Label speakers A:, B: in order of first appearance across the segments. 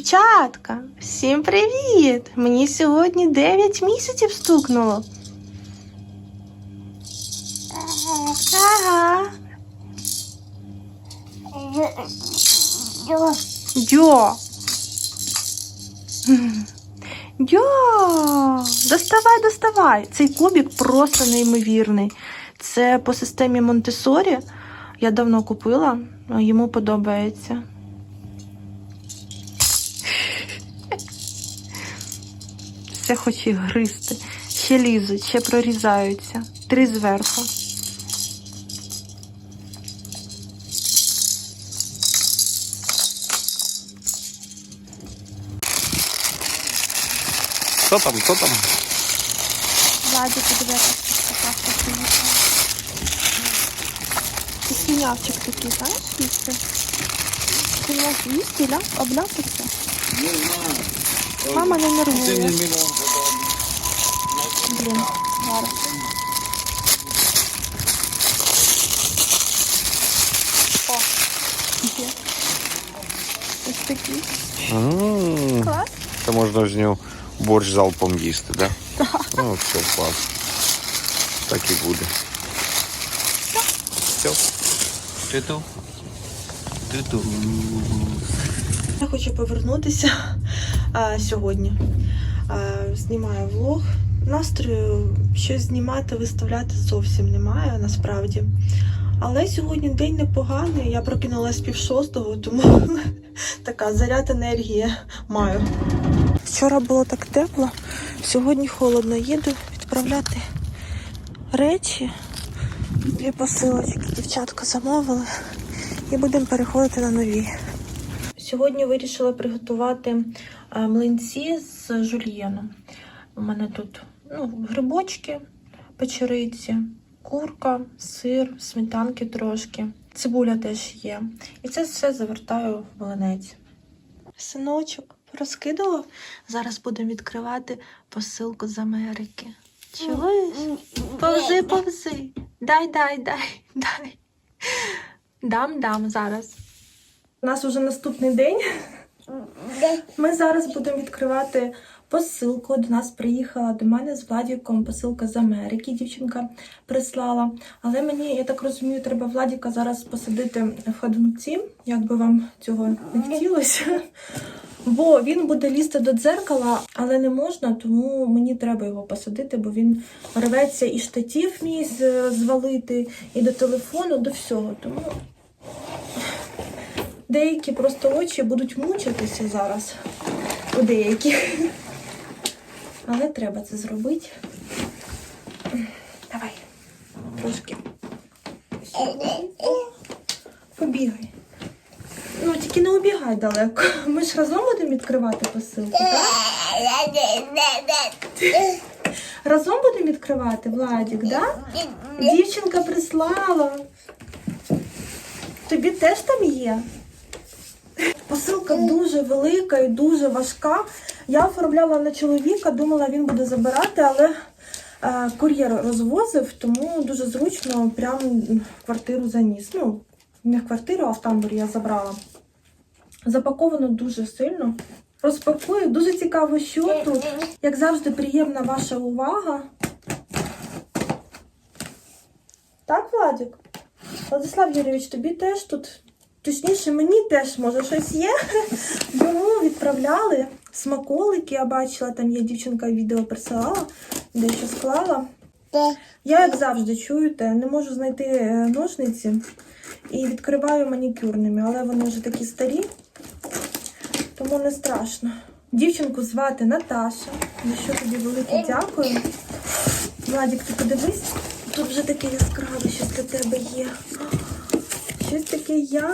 A: Дівчатка, всім привіт! Мені сьогодні 9 місяців стукнуло. Ага. Дьо. Дьо. Доставай, доставай. Цей кубик просто неймовірний. Це по системі Монтесорі. Я давно купила, йому подобається. Все хоче гризти. Ще лізуть, ще прорізаються. Три зверху.
B: Що там, що там?
A: Ладі, подивитися, що паста приїхала. Це свинявчик такий, знаєш, їсти? Ти можеш їсти, ля, обляпиться. Мама не нервує. Блін, зараз. О, є. Ось такий.
B: М,
A: Клас.
B: Це можна з нього борщ залпом їсти, да? Так. Ну, все, клас. Так і буде. Все. Титу. Титу.
A: Я хочу повернутися а, сьогодні. А, знімаю влог. Настрою щось знімати, виставляти зовсім немає насправді. Але сьогодні день непоганий. Я прокинулась пів шостого, тому така заряд енергії маю. Вчора було так тепло, сьогодні холодно. Їду відправляти речі. Дві посилочки дівчатка замовили. І будемо переходити на нові. Сьогодні вирішила приготувати е, млинці з жульєном. У мене тут ну, грибочки, печериці, курка, сир, сметанки трошки, цибуля теж є. І це все завертаю в млинець. Синочок, розкидала? Зараз будемо відкривати посилку з Америки. Чуєш? Повзи, повзи. Дай, дай, дай, дай. Дам, дам зараз. У нас уже наступний день. Ми зараз будемо відкривати посилку. До нас приїхала до мене з Владіком посилка з Америки. Дівчинка прислала. Але мені, я так розумію, треба Владіка зараз посадити в ходунці, як би вам цього не хотілося. Бо він буде лізти до дзеркала, але не можна, тому мені треба його посадити, бо він рветься і штатів мій звалити, і до телефону, до всього. Тому деякі просто очі будуть мучитися зараз у деяких. Але треба це зробити. Давай. Трошки. Побігай. Ну, тільки не убігай далеко. Ми ж разом будемо відкривати посилку, так? Разом будемо відкривати, Владік, так? Дівчинка прислала. Тобі теж там є? Посилка дуже велика і дуже важка. Я оформляла на чоловіка, думала, він буде забирати, але е, кур'єр розвозив, тому дуже зручно прямо в квартиру заніс. Ну, не квартиру, а в тамбур я забрала. Запаковано дуже сильно. Розпакую. Дуже цікаво, що тут. Як завжди, приємна ваша увага. Так, Владик? Владислав Юрійович, тобі теж тут, точніше, мені теж може щось є. Йому відправляли смаколики, я бачила, там є дівчинка відео присилала, дещо склала. Я, як завжди, чуєте, не можу знайти е, ножниці і відкриваю манікюрними, але вони вже такі старі, тому не страшно. Дівчинку звати Наташа. За що тобі велике дякую. Владик, ти подивись, тут вже таке яскраве, щось для тебе є. Щось таке.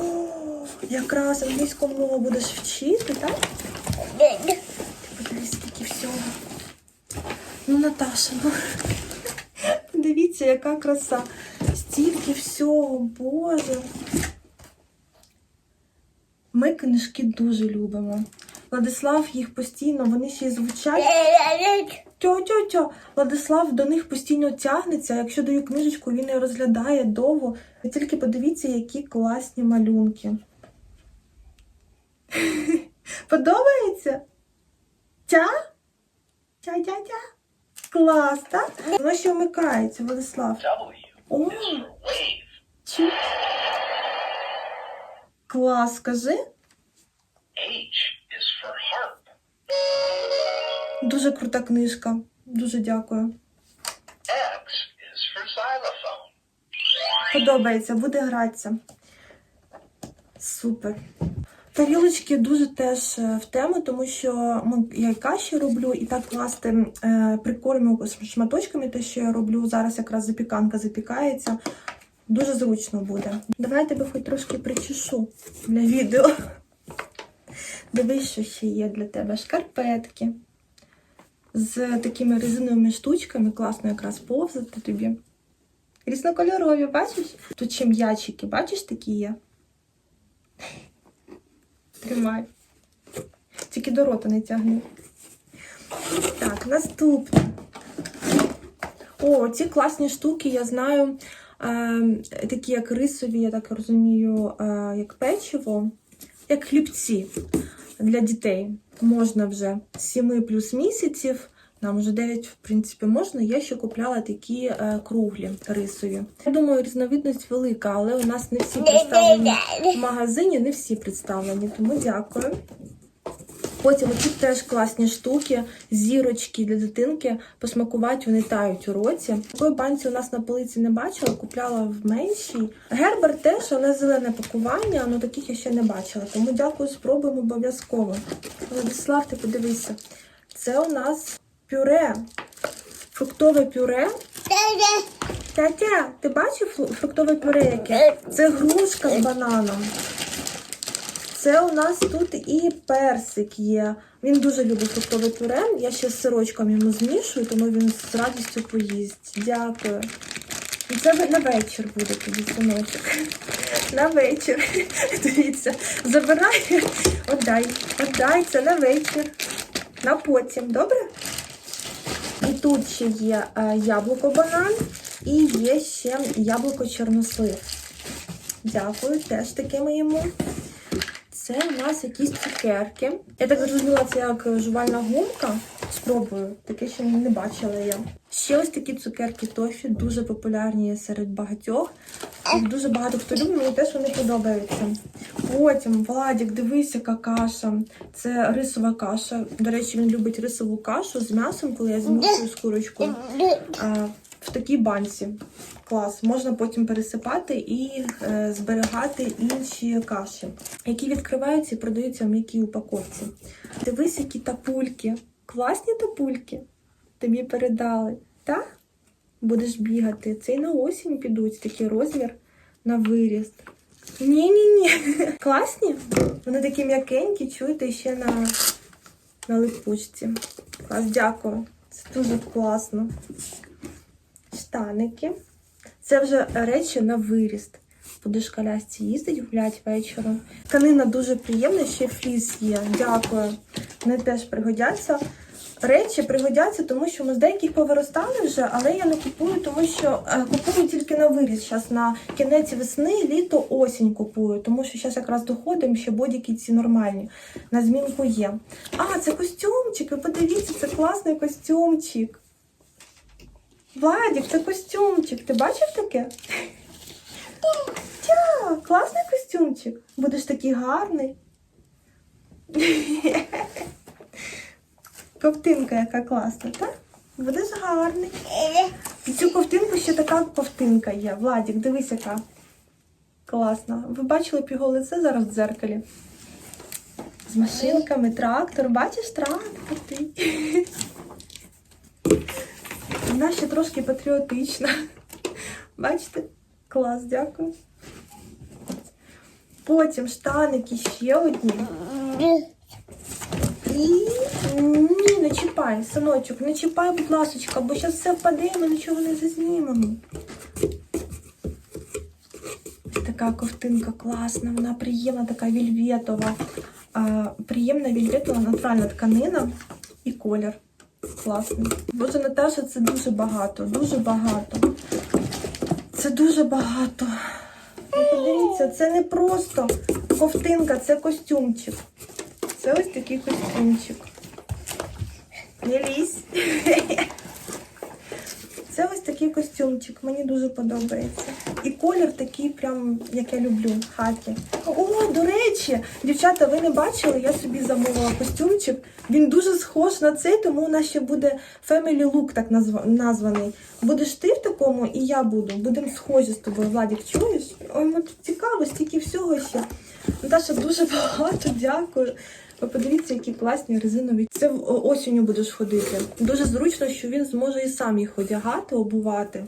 A: О, якраз англійську мову будеш вчити, так? Ти подивись, скільки всього. Ну, Наташа, ну. Дивіться, яка краса. Стільки всього, Боже. Ми книжки дуже любимо. Владислав їх постійно, вони ще й звучать. Тьо, тьо, тьо. Владислав до них постійно тягнеться. Якщо даю книжечку, він її розглядає довго. Ви тільки подивіться, які класні малюнки. Подобається? Тя? Тя-тя-тя? Клас, так? Воно ще вмикається, Владислав. О. Клас, скажи. Дуже крута книжка. Дуже дякую. Подобається, буде гратися. Супер. Тарілочки дуже теж е, в тему, тому що я і каші роблю, і так класти е, прикормю шматочками, те, що я роблю. Зараз якраз запіканка запікається. Дуже зручно буде. Давай я тебе хоч трошки причешу для відео. Дивись, що ще є для тебе. Шкарпетки з такими резиновими штучками, класно якраз повзати тобі. Різнокольорові, бачиш? Тут ще м'ячики, бачиш, такі є. Тримай. Тільки до рота не тягни. Так, наступне. О, ці класні штуки, я знаю, е, такі як рисові, я так розумію, е, як печиво, як хлібці для дітей. Можна вже з 7 плюс місяців, нам вже 9, в принципі, можна. Я ще купляла такі е, круглі рисові. Я думаю, різновидність велика, але у нас не всі представлені в магазині, не всі представлені, тому дякую. Потім тут теж класні штуки, зірочки для дитинки. Посмакувати вони тають у році. Такої банці у нас на полиці не бачила, купляла в меншій. Гербер теж, але зелене пакування, ну таких я ще не бачила. Тому дякую, спробуємо обов'язково. Владислав, ти подивися. Це у нас пюре. Фруктове пюре. Тятя, ти бачив фруктове пюре яке? Це грушка з бананом. Це у нас тут і персик є. Він дуже любить фруктове пюре. Я ще з сирочком йому змішую, тому він з радістю поїсть. Дякую. І це на вечір буде тобі синочок. На вечір. Дивіться, забирай, отдай, отдай це на вечір. На потім, добре? І тут ще є е, яблуко банан і є ще яблуко чорнослив. Дякую, теж такими йому. Це у нас якісь цукерки. Я так зрозуміла, це як жувальна гумка. Спробую, таке ще не бачила я. Ще ось такі цукерки тофі, дуже популярні серед багатьох. Їх дуже багато хто любить, мені теж вони подобаються. Потім, Владік, дивись, яка каша. Це рисова каша. До речі, він любить рисову кашу з м'ясом, коли я змішую з курочкою. В такій банці. Клас. Можна потім пересипати і е, зберігати інші каші, які відкриваються і продаються в м'якій упаковці. Дивись, які тапульки. Класні тапульки. Тобі передали. Так? Будеш бігати. Це і на осінь підуть, такий розмір на виріст. Ні-ні-ні. Класні? Вони такі м'якенькі, чуєте, ще на, на липучці. Клас, дякую. Це дуже класно штаники. Це вже речі на виріст. Будеш колясці їздить, гулять вечором. Тканина дуже приємна, ще фліс є. Дякую. Вони теж пригодяться. Речі пригодяться, тому що ми з деяких повиростали вже, але я не купую, тому що е, купую тільки на виріс. Зараз на кінець весни, літо, осінь купую, тому що зараз якраз доходимо, ще бодіки ці нормальні. На змінку є. А, це костюмчик. Ви подивіться, це класний костюмчик. Владик, це костюмчик. Ти бачив таке? Тя, класний костюмчик. Будеш такий гарний. Ковтинка яка класна, так? Будеш гарний. І цю ковтинку ще така ковтинка є. Владик, дивись, яка класна. Ви бачили б його лице зараз в дзеркалі? З машинками, трактор. Бачиш трактор? Ти? Вона ще трошки патріотична. Бачите? Клас, дякую. Потім штаники ще одні. І ні, не чіпай, синочок, не чіпай, будь ласочка, бо зараз все впаде, ми нічого не зазнімемо. Така ковтинка класна, вона приємна, така вільветова. Приємна вільветова натуральна тканина і колір. Класний. Боже, Наташа, це дуже багато, дуже багато. Це дуже багато. Ну, Подивіться, це не просто ковтинка, це костюмчик. Це ось такий костюмчик. Не лізь. Такий костюмчик, мені дуже подобається. І колір такий, прям, як я люблю, хакі. О, до речі, дівчата, ви не бачили, я собі замовила костюмчик. Він дуже схож на цей, тому у нас ще буде Family Look так назва- названий. Будеш ти в такому, і я буду. Будемо схожі з тобою, Владик, чуєш? Ой, ну тут цікаво, стільки всього ще. Наташа, дуже багато дякую. Ви подивіться, які класні резинові. Це осінню будеш ходити. Дуже зручно, що він зможе і сам їх одягати, обувати.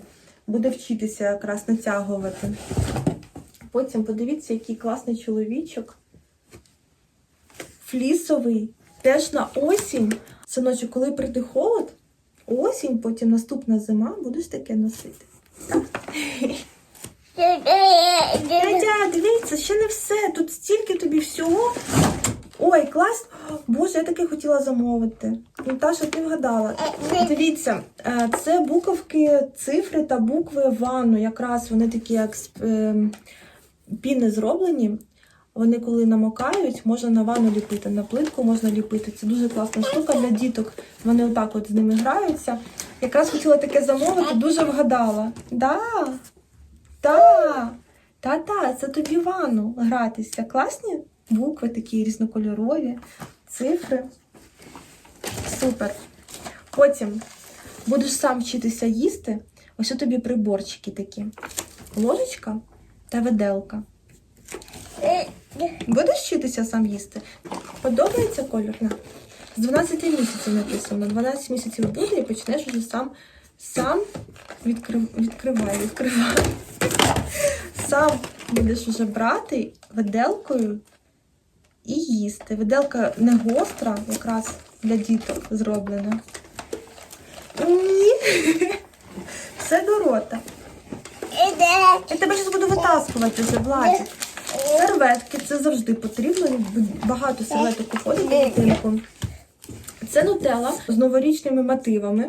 A: Буде вчитися якраз натягувати. Потім подивіться, який класний чоловічок. Флісовий. Теж на осінь. Синочок, коли прийде холод, осінь, потім наступна зима, будеш таке носити. Так? Дядя, дивіться, ще не все. Тут стільки тобі всього. Ой, клас! Боже, я таке хотіла замовити. Наташа, ти вгадала. Дивіться, е, це буковки, цифри та букви ванну. Якраз вони такі, як е, піни зроблені. Вони коли намокають, можна на ванну ліпити, на плитку можна ліпити. Це дуже класна штука для діток. Вони отак от з ними граються. Якраз хотіла таке замовити, дуже вгадала. Да, та, та-та, це тобі ванну гратися. Класні букви такі різнокольорові, цифри. Супер. Потім будеш сам вчитися їсти. Ось у тобі приборчики такі. Ложечка та виделка. Будеш вчитися сам їсти? Подобається колір? На. З 12 місяців написано. 12 місяців буде і почнеш вже сам, сам відкрив, відкривай, відкривай. Сам будеш вже брати виделкою і їсти. Виделка не гостра, якраз для діток зроблена. Ні. Все до рота. Я тебе зараз буду витаскувати вже, Владик. Серветки це завжди потрібно. Багато серветок уходить на дитинку. Це нутелла з новорічними мотивами.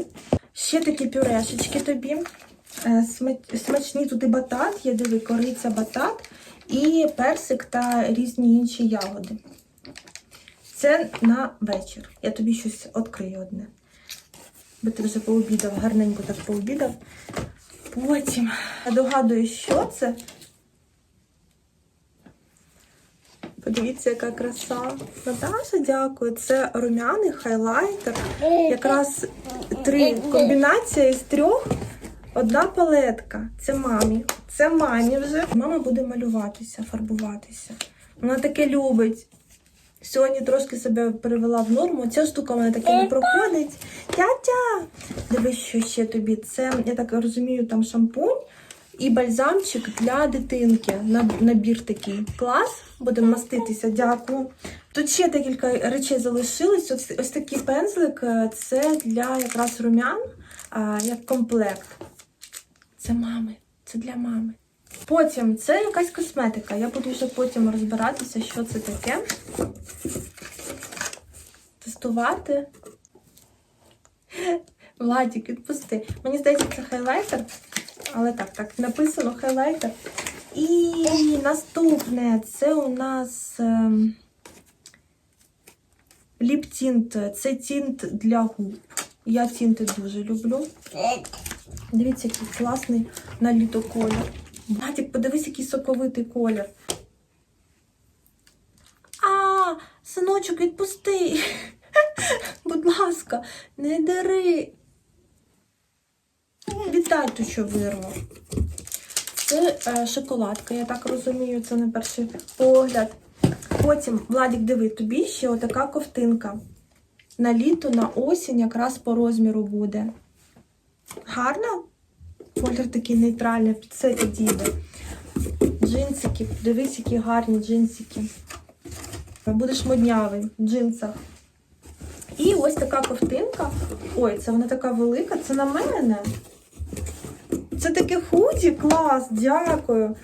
A: Ще такі пюрешечки тобі. Е, Смачні тут і батат, є диви, кориця батат, і персик та різні інші ягоди. Це на вечір. Я тобі щось відкрию одне. Бо ти вже пообідав, гарненько так пообідав. Потім я догадую, що це. Подивіться, яка краса. Наташа, дякую. Це румяний хайлайтер. Якраз три комбінація із трьох. Одна палетка. Це мамі. Це мамі вже. Мама буде малюватися, фарбуватися. Вона таке любить. Сьогодні трошки себе перевела в норму. Ця штука вона таке не проходить. Тятя! Дивись, що ще тобі. Це, я так розумію, там шампунь і бальзамчик для дитинки. Набір такий. Клас. Будемо маститися, дякую. Тут ще декілька речей залишилось. Ось, ось такий пензлик. Це для якраз румян, як комплект. Це мами. Це для мами. Потім це якась косметика. Я буду вже потім розбиратися, що це таке. Тестувати. Владик, відпусти. Мені здається, це хайлайтер. Але так, так, написано хайлайтер. І наступне це у нас ем, ліп-тінт. Це тінт для губ. Я тінти дуже люблю. Дивіться, який класний на літо колір. Владик, подивись, який соковитий колір. А, синочок, відпусти. Будь ласка, не дари. Віддай ту, що вирвав. Це е, шоколадка, я так розумію, це на перший погляд. Потім, Владик, диви, тобі ще отака ковтинка. На літо, на осінь якраз по розміру буде. Гарно? Колір такий нейтральний, під це підійде. Джинсики, дивись, які гарні джинсики. Будеш моднявий в джинсах. І ось така ковтинка. Ой, це вона така велика, це на мене. Це таке худі, клас, дякую.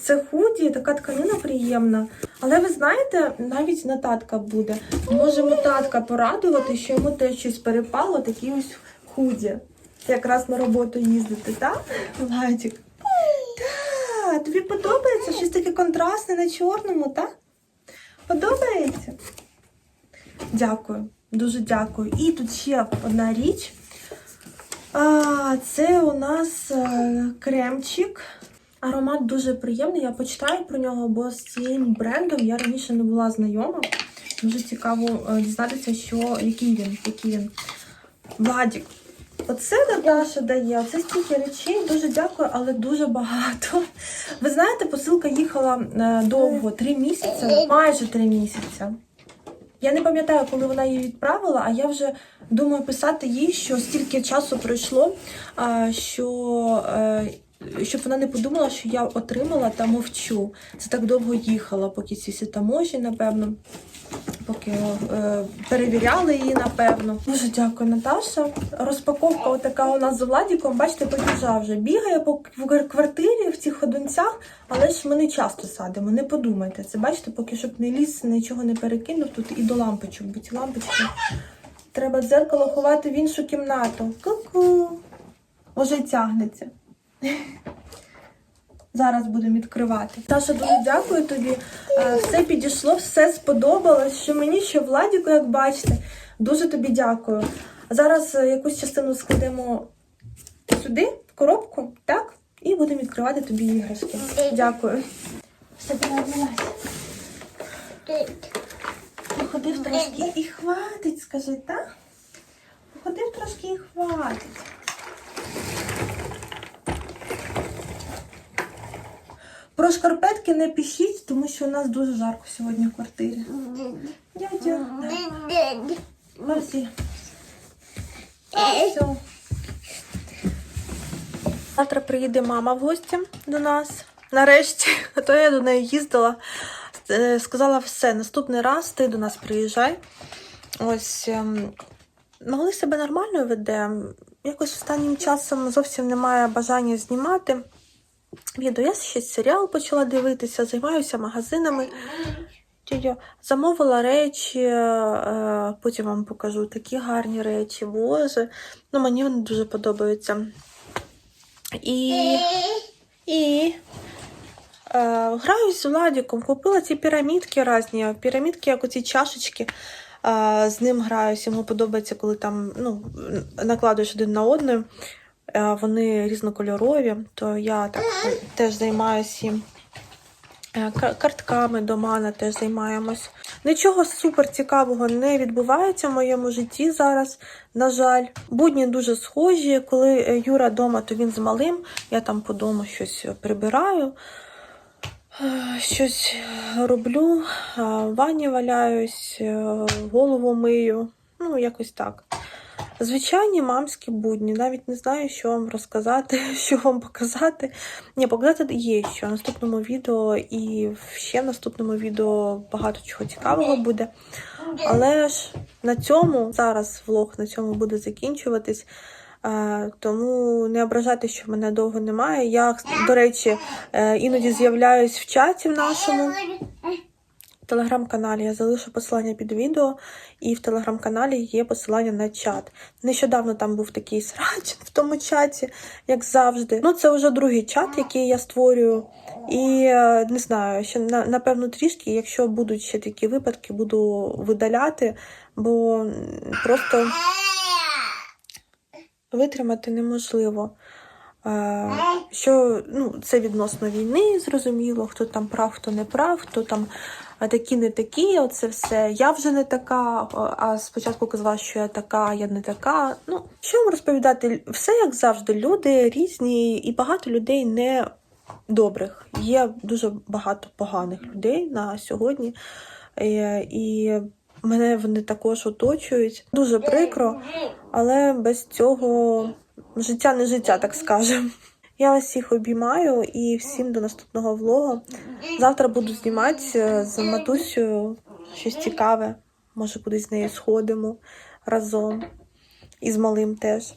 A: Це худі, така тканина приємна. Але ви знаєте, навіть на татка буде. Можемо татка порадувати, що йому теж щось перепало, такі ось худі. Якраз на роботу їздити, так? Владик? Так, тобі подобається? Щось таке контрастне на чорному, так? Подобається? Дякую, дуже дякую. І тут ще одна річ. А, це у нас е, кремчик. Аромат дуже приємний. Я почитаю про нього, бо з цим брендом я раніше не була знайома. Дуже цікаво е, дізнатися, що який він, який він. Владік. Оце Наташа дає, це стільки речей, дуже дякую, але дуже багато. Ви знаєте, посилка їхала е, довго, три місяці, майже три місяці. Я не пам'ятаю, коли вона її відправила, а я вже думаю писати їй, що стільки часу пройшло, що, е, щоб вона не подумала, що я отримала та мовчу. Це так довго їхала, поки ці всі таможі, напевно, поки е, перевіряли її, напевно. Дуже дякую, Наташа. Розпаковка така у нас з Владіком, бачите, побіжа вже. Бігає по квартирі в цих ходунцях, але ж ми не часто садимо, не подумайте. Це бачите, поки щоб не ліз, нічого не перекинув тут і до лампочок, бо ці лампочки треба дзеркало ховати в іншу кімнату. Ку-ку. Уже тягнеться. Зараз будемо відкривати. Таша, дуже дякую тобі. Е, Все підійшло, все сподобалось. Що мені, що Владіку, як бачите. Дуже тобі дякую. Зараз е, якусь частину складемо сюди, в коробку, так? І будемо відкривати тобі іграшки. Дякую. Все, вилазь. Походив трошки і хватить, скажи, так? Походив трошки і хватить. Про шкарпетки не пишіть, тому що у нас дуже жарко сьогодні в квартирі. Дядя, Мерсі. Все. Завтра приїде мама в гості до нас. Нарешті, а то я до неї їздила. Е, Сказала все, наступний раз ти до нас приїжджай. Ось ем, могли себе нормально веде. Якось останнім часом зовсім немає бажання знімати відео. Я ще серіал почала дивитися, займаюся магазинами. Замовила речі, е, потім вам покажу такі гарні речі, боже. Ну, мені вони дуже подобаються. І, і е, граюсь з Владіком, купила ці пірамідки різні. Пірамідки, як оці чашечки. Е, з ним граюсь, йому подобається, коли там ну, накладуєш один на одну. Е, Вони різнокольорові, то я так теж займаюся їм. Е, Картками до мана теж займаємось. Нічого супер цікавого не відбувається в моєму житті зараз. На жаль, будні дуже схожі. Коли е, Юра вдома, то він з малим. Я там по дому щось прибираю, щось роблю, в ванні валяюсь, голову мию. Ну, якось так. Звичайні мамські будні. Навіть не знаю, що вам розказати, що вам показати. Ні, показати є що в наступному відео, і ще в наступному відео багато чого цікавого буде. Але ж на цьому зараз влог на цьому буде закінчуватись. Е, тому не ображайте, що мене довго немає. Я, до речі, е, іноді з'являюсь в чаті в нашому телеграм-каналі. Я залишу посилання під відео, і в телеграм-каналі є посилання на чат. Нещодавно там був такий срач в тому чаті, як завжди. Ну, це вже другий чат, який я створюю. І е, не знаю, ще на- напевно трішки, якщо будуть ще такі випадки, буду видаляти, бо просто витримати неможливо. Е, Що ну, це відносно війни, зрозуміло, хто там прав, хто не прав, хто там такі не такі, оце все. Я вже не така, а- а спочатку казала, що я така, я не така. Ну, що вам розповідати? Все як завжди, люди різні, і багато людей не добрих. Є дуже багато поганих людей на сьогодні. Е, І мене вони також оточують. Дуже прикро, але без цього життя не життя, так скажемо. Я вас всіх обіймаю і всім до наступного влогу. Завтра буду знімати е, з матусею щось цікаве. Може, кудись з нею сходимо разом. І з малим теж.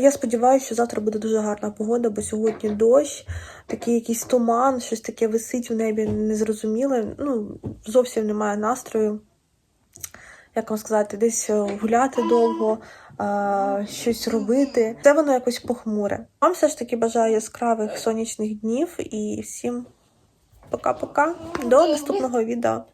A: Я сподіваюся, що завтра буде дуже гарна погода, бо сьогодні дощ, такий якийсь туман, щось таке висить в небі незрозуміле. Ну, зовсім немає настрою. Як вам сказати, десь е, гуляти довго, а, щось робити. Це воно якось похмуре. Вам все ж таки бажаю яскравих сонячних днів і всім пока-пока. До наступного відео.